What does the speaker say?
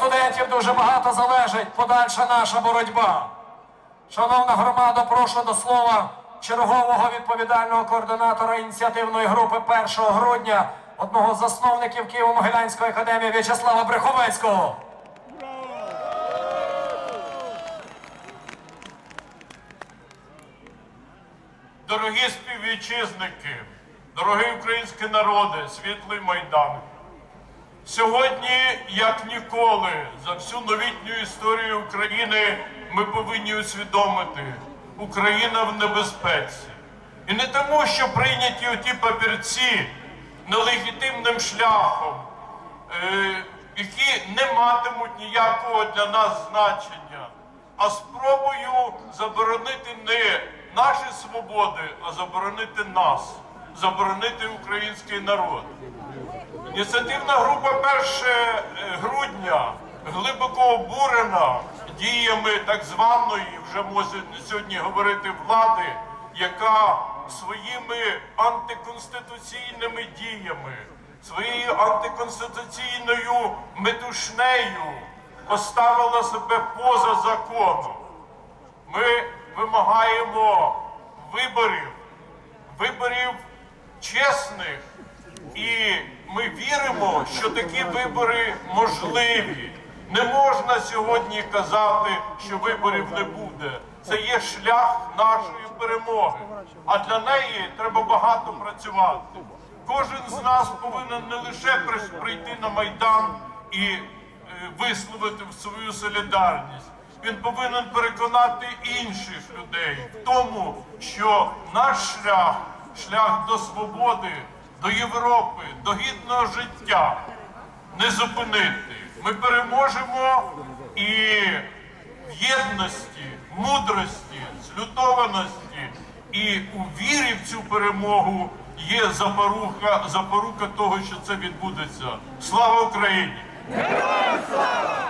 Студентів дуже багато залежить подальша наша боротьба. Шановна громада, прошу до слова чергового відповідального координатора ініціативної групи 1 грудня, одного з засновників Києво-Могилянської академії В'ячеслава Бреховецького. Дорогі співвітчизники, дорогий український народи, світлий майдан. Сьогодні, як ніколи, за всю новітню історію України ми повинні усвідомити, Україна в небезпеці. І не тому, що прийняті оті папірці нелегітимним шляхом, е, які не матимуть ніякого для нас значення, а спробою заборонити не наші свободи, а заборонити нас, заборонити український народ. Ініціативна група 1 грудня глибоко обурена діями так званої, вже можна сьогодні говорити, влади, яка своїми антиконституційними діями, своєю антиконституційною метушнею поставила себе поза законом. Ми вимагаємо виборів, виборів чесних, і ми віримо, що такі вибори можливі. Не можна сьогодні казати, що виборів не буде. Це є шлях нашої перемоги. А для неї треба багато працювати. Кожен з нас повинен не лише прийти на майдан і е, висловити свою солідарність. Він повинен переконати інших людей в тому, що наш шлях, шлях до свободи, до Європи, до гідного життя не зупинити. Ми переможемо і в єдності, мудрості, злютованості і у вірі в цю перемогу є запорука, запорука того, що це відбудеться. Слава Україні! Героям слава!